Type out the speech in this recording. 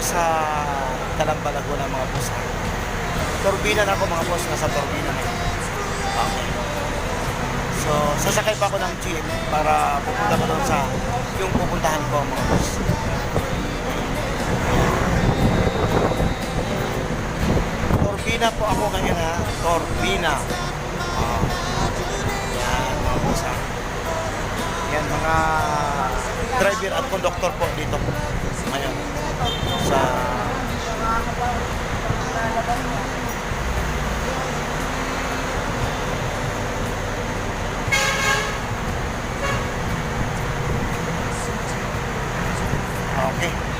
sa Calamba, Laguna mga boss. Turbina na ako mga boss, nasa turbina na. Okay. So, sasakay pa ako ng jeep para pupunta ko doon sa yung pupuntahan ko mga boss. Turbina po ako ngayon ha. Turbina. Ah. Yan mga boss ha. Yan mga driver at conductor po dito. Ngayon. Okay.